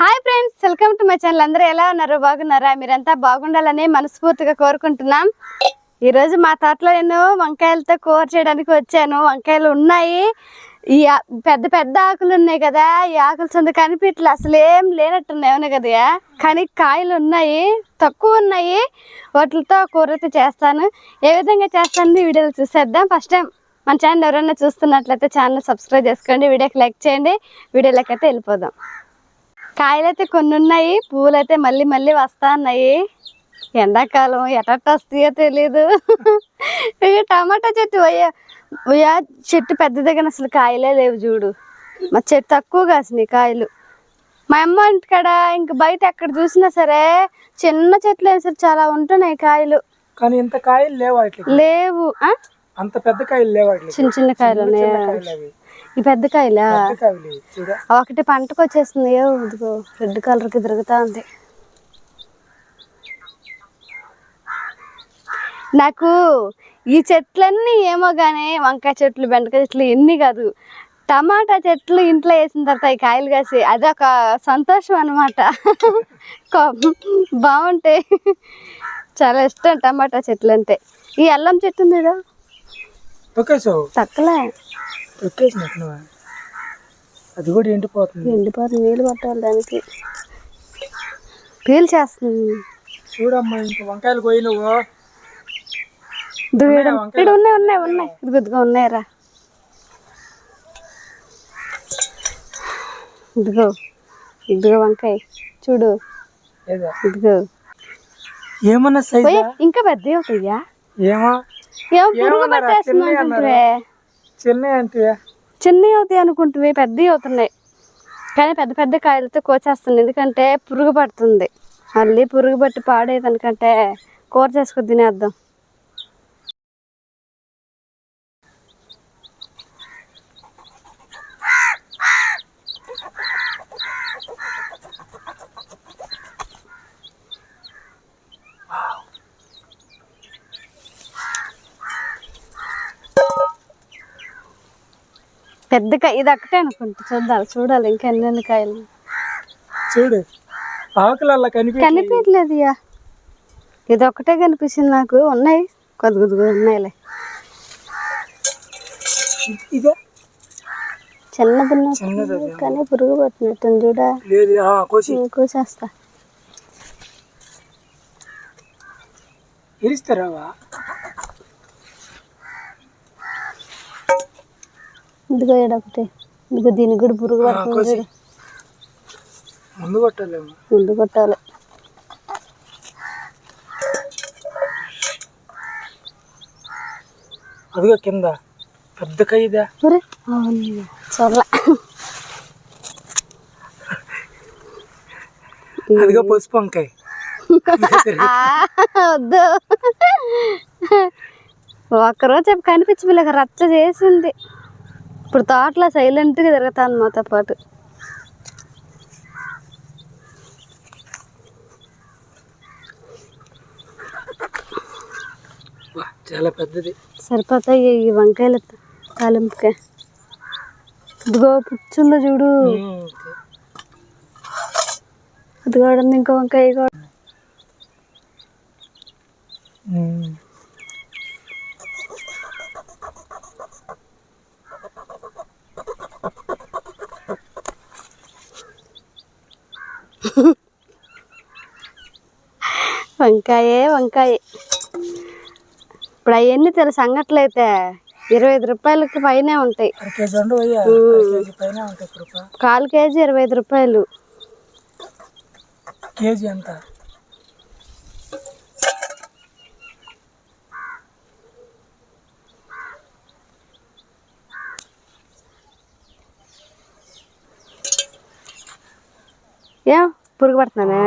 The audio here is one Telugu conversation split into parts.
Hi friends welcome to my channel అందరూ ఎలా ఉన్నారు? బాగున్నారా? మీరంతా బాగుండాలని మనస్ఫూర్తిగా కోరుకుంటున్నాం. ఈరోజు మా తోటలో నేను వంకాయలతో కూర చేయడానికి వచ్చాను. వంకాయలు ఉన్నాయి. ఈ పెద్ద పెద్ద ఆకులు ఉన్నాయి కదా ఈ ఆకులు సొంత కనిపించలే అసలు ఏం లేనట్టున్నాయి కదా? కానీ కాయలు ఉన్నాయి తక్కువ ఉన్నాయి. వాటితో కూర అయితే చేస్తాను. ఏ విధంగా చేస్తాను వీడియోలు చూసేద్దాం. ఫస్ట్ టైం మన ఛానల్ ఎవరైనా చూస్తున్నట్లయితే ఛానల్ సబ్స్క్రైబ్ చేసుకోండి. వీడియోకి లైక్ చేయండి. వీడియోలోకి అయితే వెళ్ళిపోదాం. కాయలైతే కొన్ని ఉన్నాయి పూలైతే మళ్ళీ మళ్ళీ వస్తా ఉన్నాయి ఎండాకాలం ఎటట్ట వస్తాయో తెలీదు. టమాటా చెట్టు అయ్యా చెట్టు పెద్దది కానీ అసలు కాయలే లేవు చూడు. మా చెట్టు తక్కువ కాసినాయి కాయలు. మా అమ్మ ఇంటికాడ ఇంక బయట ఎక్కడ చూసినా సరే చిన్న చెట్లు అయినా సరే చాలా ఉంటున్నాయి కాయలు. కానీ ఇంత కాయలు లేవు లేవు ఆ? అంత పెద్ద కాయలు లేవు చిన్న చిన్న కాయలు ఉన్నాయా? ఈ పెద్ద కాయలా? ఒకటి పంటకు వచ్చేస్తుంది ఇదిగో రెడ్ కలర్కి తిరుగుతా ఉంది. నాకు ఈ చెట్లన్నీ ఏమో కానీ వంకాయ చెట్లు బెండకాయ చెట్లు ఎన్ని కాదు. టమాటా చెట్లు ఇంట్లో వేసిన తర్వాత ఈ కాయలు కాసి అదొక సంతోషం అనమాట బాగుంటాయి చాలా ఇష్టం టమాటా చెట్లు అంటే ఈ అల్లం చెట్టు ఉంది చూడు, అది కూడా ఎండిపోతుంది. ఎండిపోతుంది. నీళ్ళు పట్టాలి దానికి. పీల్ చేస్తుంది. చూడమ్మా ఇంక వంకాయలు దూయడం ఇక్కడ ఉన్నాయి ఉన్నాయి ఉన్నాయి. ఇదిగో ఉన్నాయిరా ఇదిగో ఇదిగో వంకాయ. చూడు. ఇదిగో. ఏమన్నా ఇంకా అవుతాయ్యా ఏమో? ఏం పురుగు? చిన్నవి చిన్న అంటే చిన్నవి అవుతాయి అనుకుంటున్నాయి పెద్దవి అవుతున్నాయి. కానీ పెద్ద పెద్ద కాయలతో కోచేస్తుంది ఎందుకంటే పురుగు పడుతుంది. మళ్ళీ పురుగు పట్టి పాడేదనుకంటే కూర చేసుకొని తినేద్దాం. పెద్ద కాయ ఇది ఒక్కటే అనుకుంటా. చూద్దాం చూడాలి ఇంకా ఎన్నెన్ని కాయలు. చూడు ఆకులల్లా కనిపి కనిపించలేదు ఇక ఇది ఒక్కటే కనిపించింది నాకు. ఉన్నాయి కొద్ది కొద్దిగా ఉన్నాయిలే. ఇదే? చిన్నది. కానీ పురుగు పట్టినట్టుంది చూడ. కోసేస్తా. ఇరిస్తారావా? ఇదిగో ఒకటి. ఇదిగో దీనికి కూడా పురుగు పడుతుంది ముందు కొట్టాలేమో. ముందు కొట్టాలి. అదిగో కింద. పెద్ద అవును చల్ల అదిగో పసుపు వంకాయ. వద్దు. ఒక్కరోజు చెప్పి కనిపించలేక రచ్చ చేసింది. ఇప్పుడు తోటలో సైలెంట్గా తిరుగుతాను మాతో పాటు. చాలా పెద్దది. సరిపోతాయి ఈ వంకాయలు తాలింపుకే. ఇదిగో పుచ్చుందో చూడు. అది కూడా ఇంకో వంకాయ కూడా వంకాయే వంకాయ. ఇప్పుడు అవన్నీ తెలుసు అంగట్లయితే ఇరవై ఐదు రూపాయలకి పైనే ఉంటాయి. కాలు కేజీ ఇరవై ఐదు రూపాయలు. కేజీ ఎంత? ఏం? పురుగు పడుతున్నానే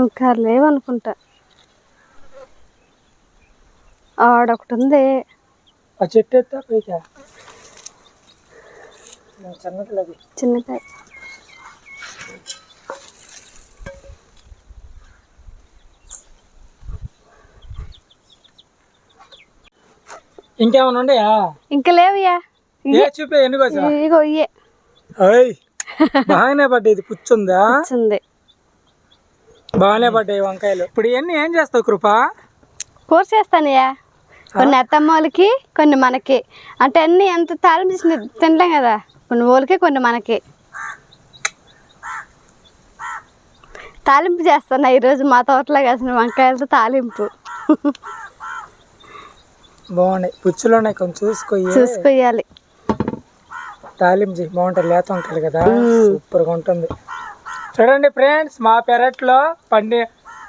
ఇంకా లేవనుకుంటా. ఆడొకటి ఉంది. ఆ చెట్టు ఎత్తా పైకా చిన్నకాయ ఇంకేమైనా ఉండయా ఇంకా లేవయ్యా. ఏ చూపే ఎన్ని ఇగో ఇయ్యే. అయ్ బాగానే పడ్డది పుచ్చుందా? వచ్చింది బాగానే పడ్డాయి వంకాయలు. ఇప్పుడు ఇవన్నీ ఏం చేస్తావు కృప? కూర చేస్తానయ్యా. కొన్ని అత్తమ్మ వాళ్ళకి కొన్ని మనకి. అంటే అన్ని ఎంత తాలింపు చేసి తినలేం కదా. కొన్ని వాళ్ళకి కొన్ని మనకి. తాలింపు చేస్తాను ఈరోజు మా తోటలో కాసిన వంకాయలతో తాలింపు. బాగున్నాయి. పుచ్చులు ఉన్నాయి కొంచెం చూసుకోయి. చూసుకోయాలి. తాలింపు చేయి. బాగుంటుంది. లేత వంకాయలు కదా. సూపర్గా ఉంటుంది. చూడండి ఫ్రెండ్స్ మా పెరట్లో పండి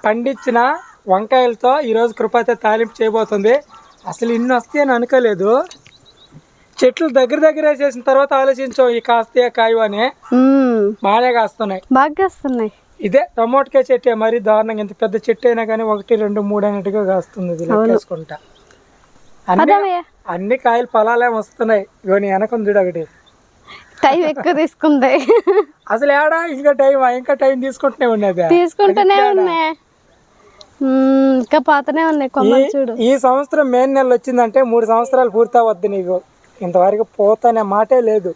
పండించిన వంకాయలతో ఈరోజు కృపతో తాలింపు చేయబోతుంది. అసలు ఇన్ని వస్తాయని అనుకోలేదు. చెట్లు దగ్గర దగ్గర చేసిన తర్వాత ఆలోచించాం ఈ కాస్తే కాయు అని. బాగానే కాస్తున్నాయి. బాగా వస్తున్నాయి ఇదే టమోటకాయ చెట్టే. మరీ దారుణంగా. ఇంత పెద్ద చెట్టు అయినా కానీ ఒకటి రెండు మూడు అన్నట్టుగా కాస్తుంది ఇది లెక్కేసుకుంటా. అన్ని కాయలు పొలాలే వస్తున్నాయి. ఇగో నీ వెనకం చూడు ఒకటి. టైం ఎక్కువ తీసుకుంది. అసలు ఏడా? ఇంకా టైం ఇంకా టైం తీసుకుంటూనే ఉన్నది తీసుకుంటూనే ఉన్నాయి. ఇంకా పోతూనే ఉన్నాయి కొమ్మలు చూడు. ఈ సంవత్సరం మే నెల వచ్చిందంటే మూడు సంవత్సరాలు పూర్తి అవద్దు నీకు. ఇంతవరకు పోతానే మాటే లేదు.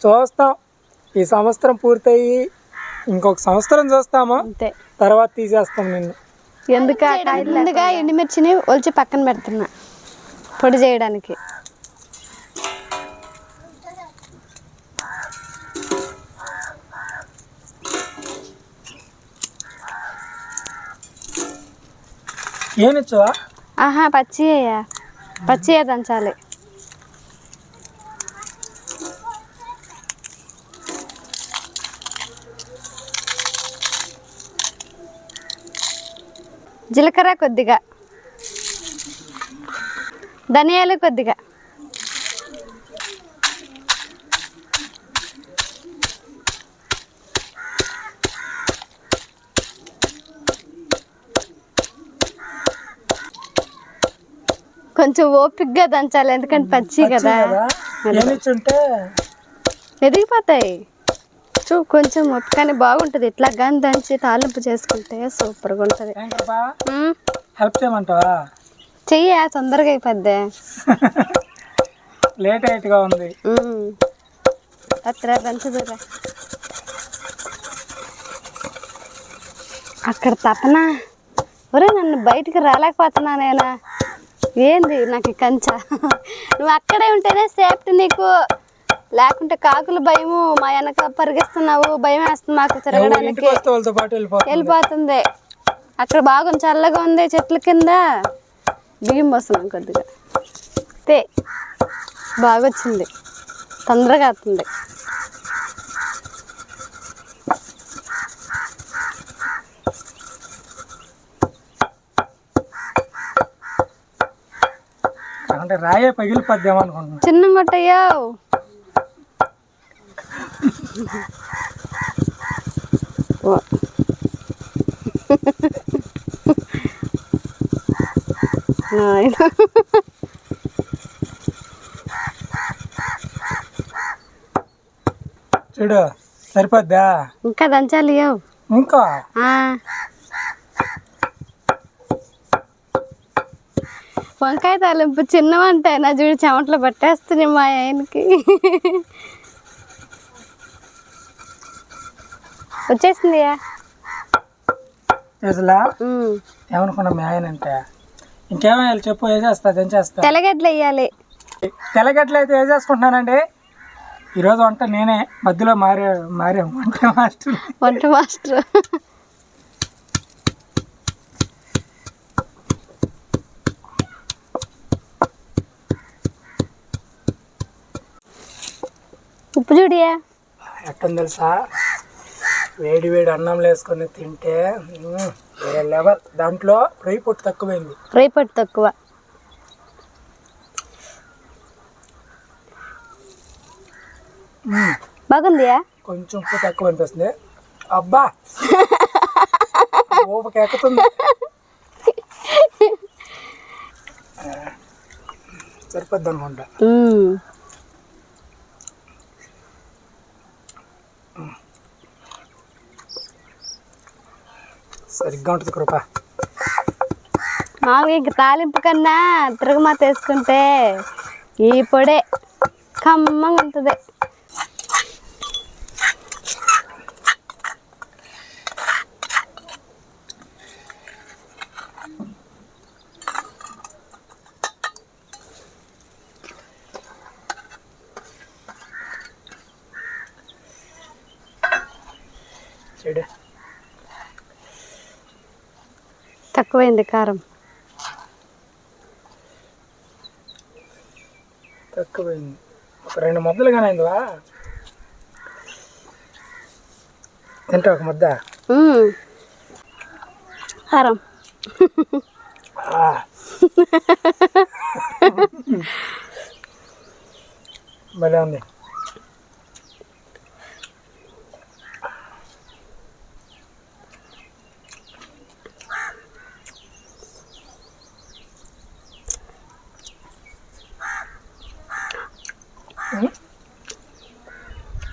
చూస్తాం. ఈ సంవత్సరం పూర్తయి ఇంకొక సంవత్సరం చూస్తాము? అంతే. తర్వాత తీసేస్తాం నిన్ను. ఎందుకు ముందుగా ఎండుమిర్చిని ఒలిచి పక్కన పెడుతున్నా. పొడి చేయడానికి. ఏనిచ్చావా ఆహా పచ్చి అయ్యా. పచ్చి దంచాలి? జీలకర్ర కొద్దిగా. ధనియాలు కొద్దిగా. కొంచెం ఓపిక్గా దంచాలి ఎందుకంటే పచ్చి కదా. ఎదిగిపోతాయి. చూ కొంచెం కానీ బాగుంటుంది. ఇట్లా కానీ దంచి తాలింపు చేసుకుంటే సూపర్గా ఉంటుంది. హెల్ప్ చేయమంటావా? చెయ్య తొందరగా అయిపోద్ది. లేట్ అయిట్గా ఉంది. అത്ര దంచుదురా అక్కడ తపన. ఒరే నన్ను బయటికి రాలేకపోతున్నా నేనా? ఏంది నాకు కంచ? నువ్వు అక్కడే ఉంటేనే సేఫ్టీ నీకు. లేకుంటే కాకులు భయము మా వెనక పరిగెస్తున్నావు భయం వేస్తుంది మాకు తిరగడానికి. వెళ్ళిపోతుంది. అక్కడ బాగుంది చల్లగా ఉంది చెట్ల కింద. బియ్యం పోస్తున్నాం కొద్దిగా. తే బాగా వచ్చింది తొందరగా అంటే రాయే పగిలిపోద్దాం చిన్న కొట్టయ్యావు. నాయనా. చూడు సరిపోద్దా? ఇంకా దంచాలి. ఇంకా? వంకాయ తాలింపు చిన్నవంట నా చూడు చెమటలు పట్టేస్తున్నాయి మా ఆయనకి. వచ్చేసిందియా అసలా ఉమ్. ఏమనుకున్నా మీ ఆయన అంటే? ఇంకేమేయాలి చెప్పు వేసేస్తా దంచేస్తా తెల్లగడ్డలు వేయాలి. తెల్లగడ్డలు అయితే వేసేసుకుంటున్నానండి ఈరోజు వంట నేనే మధ్యలో మారే మారే వంట మాస్టర్. వంట మాస్టర్. ఉప్పు చూడియా? ఎట్టని తెలుసా? వేడి వేడి అన్నం వేసుకొని తింటే వేరే లెవెల్? దాంట్లో రొయ్యి పొట్టు తక్కువైంది. రేపటి తక్కువ. మ్మ్, బాగుందియా? కొంచెం ఉప్పు తక్కువ అనిపిస్తుంది. అబ్బా! ఊపకి ఎక్కుతుంది. సరిపోద్ది అనుకుంటా. మంచిగా ఉంటుంది కృప. మామూలుగా తాలింపు కన్నా తిరగమాత వేసుకుంటే ఈ పొడే ఖమ్మంగా ఉంటుంది. తక్కువైంది కారం. తక్కువైంది. ఒక రెండు ముద్దలు కానీ అయిందివా తింటా ఒక ముద్ద. కారం. భలే ఉంది.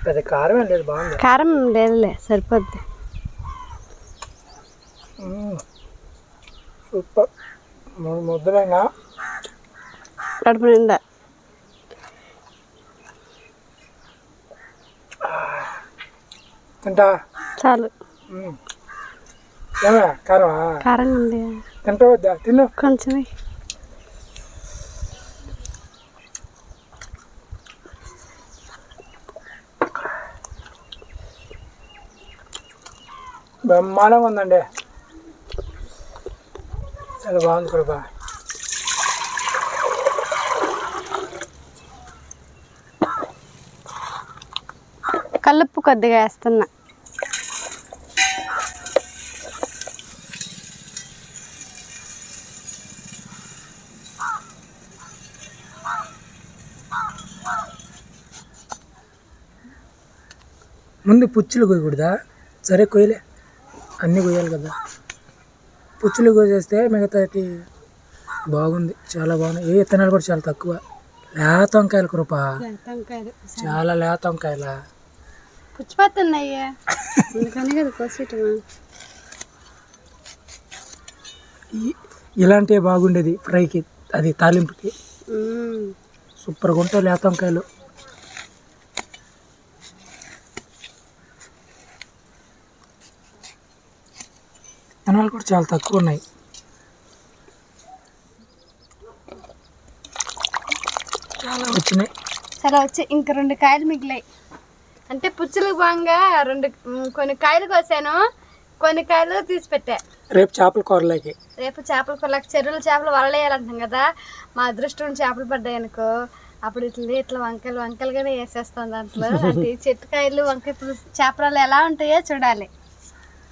పెద్ద కారం ఏం లేదు బాగుంది కారం లేదులే సరిపోద్ది ఉమ్. సూపర్ మూడు ముద్దలైనా కడుపు నిండా తింటా చాలు ఉమ్. ఏమే కారమా కారం ఉంది తింటా వద్దా తిను కొంచెం బ్రహ్మాండంగా ఉందండి. చాలా బాగుంది కృప. కల్లుప్పు కొద్దిగా వేస్తున్నా. ముందు పుచ్చులు కొయ్యకూడదా? సరే కొయ్యలే. అన్నీ కొయ్యాలి కదా. పుచ్చులు కోసేస్తే మిగతాటి బాగుంది చాలా బాగుంది. ఏ విత్తనాలు కూడా చాలా తక్కువ. లేత వంకాయలు కృప. చాలా లేత వంకాయల. పుచ్చిపోతున్నాయ్యా ఇలాంటివి బాగుండేది ఫ్రైకి అది తాలింపుకి. సూపర్గా ఉంటాయి లేత వంకాయలు. విత్తనాలు కూడా చాలా తక్కువ ఉన్నాయి. చాలా వచ్చినాయి. చాలా వచ్చి ఇంక రెండు కాయలు మిగిలాయి. అంటే పుచ్చులు బాగా రెండు కొన్ని కాయలు కోసాను కొన్ని కాయలు తీసి పెట్టా. రేపు చేపల కూరలోకి. రేపు చేపల కొలకు చెరువుల చేపలు వలలేయాలంటాం కదా మా అదృష్టం చెప్పులు పడ్డాయి అనుకో అప్పుడు ఇట్లా ఇట్లా వంకాయలు వంకాయలుగానే వేసేస్తాం దాంట్లో. అంటే చెట్టుకాయలు వంకాయ చేపలు ఎలా ఉంటాయో చూడాలి.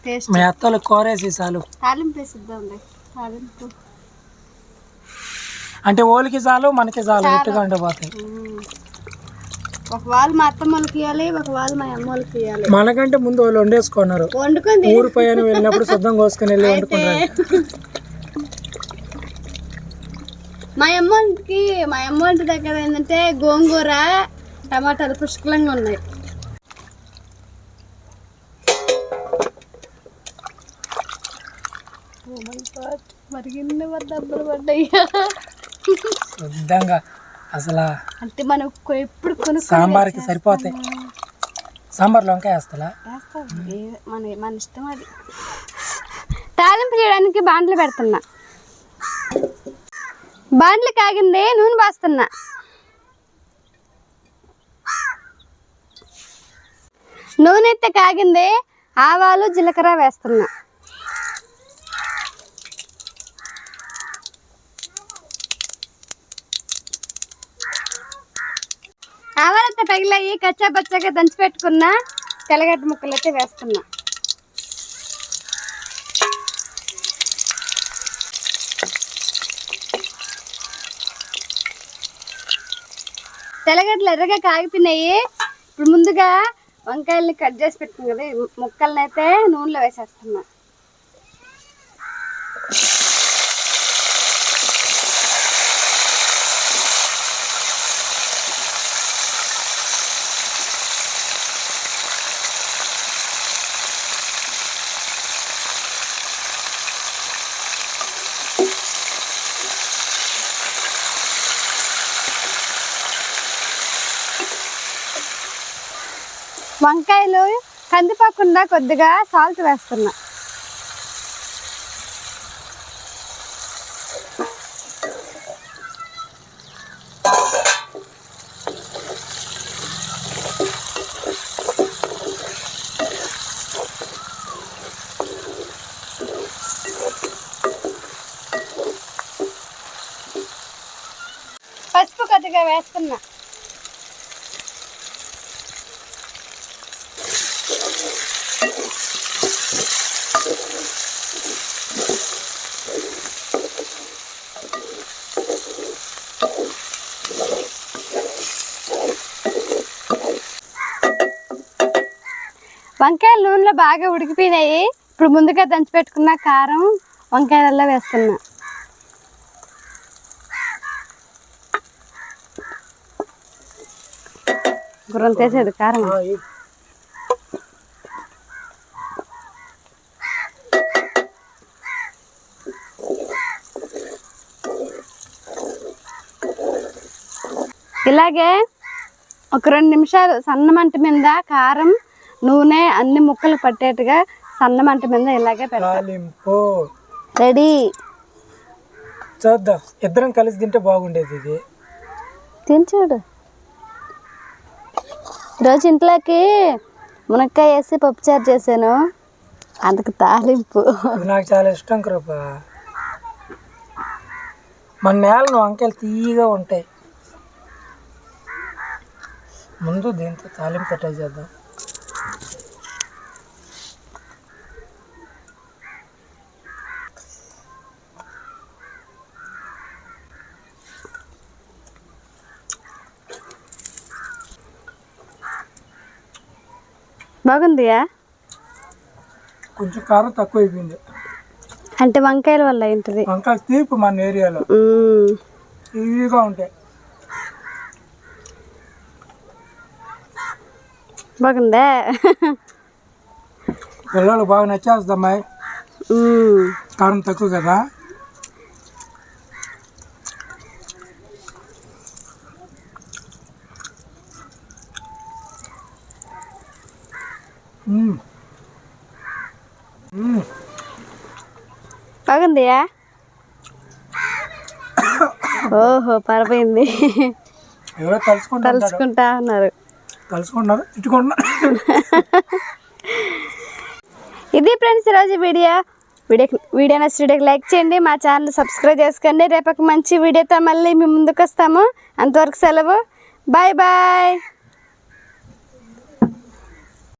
టేస్ట్. మీ అత్తలు కూరేసి చాలు. తాలింపు వేసిద్దాంలే తాలింపు. అంటే ఓలికి చాలు మనకి చాలు ఎట్టుగా ఉండిపోతాయి. ఒక వాళ్ళు మా అత్తమ్మలకి ఇవ్వాలి ఒక వాళ్ళు మా అమ్మోళ్ళకి ఇవ్వాలి మనకంటే ముందు వాళ్ళు వండేసుకున్నారు. వండుకుంది ఊరు పైన వెళ్ళినప్పుడు శుద్ధం కోసుకొని వెళ్ళి వండుకున్నారు మా అమ్మకి మా అమ్మోంటి దగ్గర ఏంటంటే గోంగూర టమాటాలు పుష్కలంగా ఉన్నాయి. మరిగిన డబ్బులు పడ్డాయి? శుద్ధంగా. అసలు అంటే మనం ఎప్పుడు కొను సాంబార్కి సరిపోతాయి సాంబార్లో వంకాయ వేస్తా మన మన ఇష్టం అది. తాలింపు చేయడానికి బాండ్లు పెడుతున్నా. బాండ్లు కాగింది నూనె పోస్తున్నా నూనె అయితే కాగింది ఆవాలు జీలకర్ర వేస్తున్నా. ఆవాలైతే కచ్చా పచ్చగా దంచి పెట్టుకున్న తెల్లగడ్డ ముక్కలు అయితే వేస్తున్నా. తెల్లగడ్డలు ఎర్రగా కాగిపోయినాయి. ఇప్పుడు ముందుగా వంకాయల్ని కట్ చేసి పెట్టుకున్నాం కదా ముక్కల్ని అయితే నూనెలో వేసేస్తున్నా. వంకాయలు కందిపోకుండా కొద్దిగా సాల్ట్ వేస్తున్నా పసుపు కొద్దిగా వేస్తున్నా వంకాయలు నూనెలో బాగా ఉడికిపోయినాయి ఇప్పుడు ముందుగా దంచి పెట్టుకున్న కారం వంకాయలలో వేస్తున్నా గుర్రం తీసేది కారం. ఇలాగే ఒక రెండు నిమిషాలు సన్న మంట మీద కారం నూనె అన్ని ముక్కలు పట్టేట్టుగా సన్న మంట మీద ఇలాగే పెడతా. తాలింపు. రెడీ. చూద్దాం. ఇద్దరం కలిసి తింటే బాగుండేది ఇది. తిని చూడు. ఈరోజు ఇంట్లోకి మునక్కాయ వేసి పప్పుచారు చేశాను. అందుకు తాలింపు. నాకు చాలా ఇష్టం కృప. మన నేలను వంకాయలు తీయగా ఉంటాయి. ముందు దీంతో తాలింపు ట్రై చేద్దాం. బాగుందియా? కొంచెం కారం తక్కువ అయిపోయింది అంటే వంకాయల వల్ల ఏంటిది వంకాయలు తీపి మన ఏరియాలో. తీయగా ఉంటాయి. బాగుందా? పిల్లలు బాగా నచ్చేస్తామ్మాయి మ్మ్. కారం తక్కువ కదా. బాగుందియా ఓహో పరపోయింది ఎవరో తలుచుకుంటా ఉన్నారు. తిట్టుకుంటున్నారు. ఇది ఫ్రెండ్స్ ఈరోజు వీడియో. వీడియో వీడియో నచ్చిన వీడియోకి లైక్ చేయండి మా ఛానల్ సబ్స్క్రైబ్ చేసుకోండి. రేపు ఒక మంచి వీడియోతో మళ్ళీ మేము ముందుకు వస్తాము. అంతవరకు సెలవు. Bye bye.